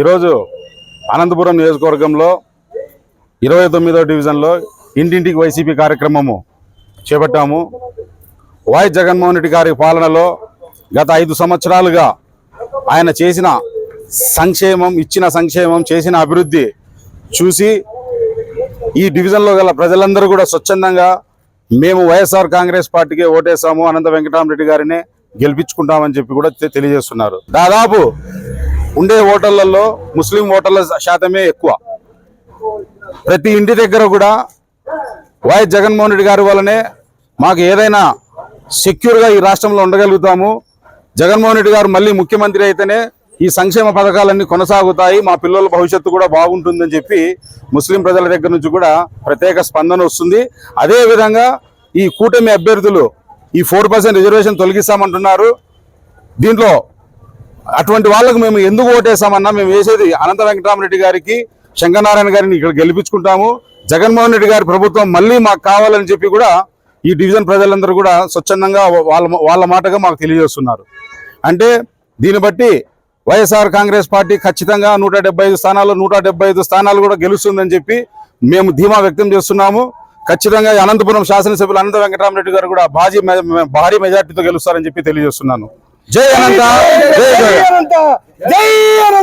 ఈరోజు అనంతపురం నియోజకవర్గంలో ఇరవై తొమ్మిదో డివిజన్లో ఇంటింటికి వైసీపీ కార్యక్రమము చేపట్టాము. వై జగన్మోహన్ రెడ్డి గారి పాలనలో గత ఐదు సంవత్సరాలుగా ఆయన చేసిన సంక్షేమం ఇచ్చిన సంక్షేమం చేసిన అభివృద్ధి చూసి ఈ డివిజన్లో గల ప్రజలందరూ కూడా స్వచ్ఛందంగా మేము వైఎస్ఆర్ కాంగ్రెస్ పార్టీకి ఓటేసాము అనంత వెంకటరామరెడ్డి గారిని గెలిపించుకుంటామని చెప్పి కూడా తెలియజేస్తున్నారు. దాదాపు ఉండే ఓటర్లలో ముస్లిం ఓటర్ల శాతమే ఎక్కువ. ప్రతి ఇంటి దగ్గర కూడా వైఎస్ జగన్మోహన్ రెడ్డి గారి వల్లనే మాకు ఏదైనా సెక్యూర్గా ఈ రాష్ట్రంలో ఉండగలుగుతాము. జగన్మోహన్ రెడ్డి గారు మళ్ళీ ముఖ్యమంత్రి అయితేనే ఈ సంక్షేమ పథకాలన్నీ కొనసాగుతాయి. మా పిల్లల భవిష్యత్తు కూడా బాగుంటుందని చెప్పి ముస్లిం ప్రజల దగ్గర నుంచి కూడా ప్రత్యేక స్పందన వస్తుంది. అదేవిధంగా ఈ కూటమి అభ్యర్థులు ఈ ఫోర్ పర్సెంట్ రిజర్వేషన్ తొలగిస్తామంటున్నారు. దీంట్లో అటువంటి వాళ్ళకు మేము ఎందుకు ఓటేసామన్నా మేము వేసేది అనంత వెంకటరామరెడ్డి గారికి శంకరనారాయణ గారిని ఇక్కడ గెలిపించుకుంటాము. జగన్మోహన్ రెడ్డి గారి ప్రభుత్వం మళ్ళీ మాకు కావాలని చెప్పి కూడా ఈ డివిజన్ ప్రజలందరూ కూడా స్వచ్ఛందంగా వాళ్ళ వాళ్ళ మాటగా మాకు తెలియజేస్తున్నారు. అంటే దీన్ని బట్టి వైఎస్ఆర్ కాంగ్రెస్ పార్టీ ఖచ్చితంగా నూట డెబ్బై ఐదు స్థానాలు నూట డెబ్బై ఐదు స్థానాలు కూడా గెలుస్తుందని చెప్పి మేము ధీమా వ్యక్తం చేస్తున్నాము. ఖచ్చితంగా అనంతపురం శాసనసభ్యులు అనంత వెంకటరామరెడ్డి గారు కూడా భారీ మె- భారీ మెజార్టీతో గెలుస్తారని చెప్పి తెలియజేస్తున్నాను. జై అనంత జై అనంత జై అనంత.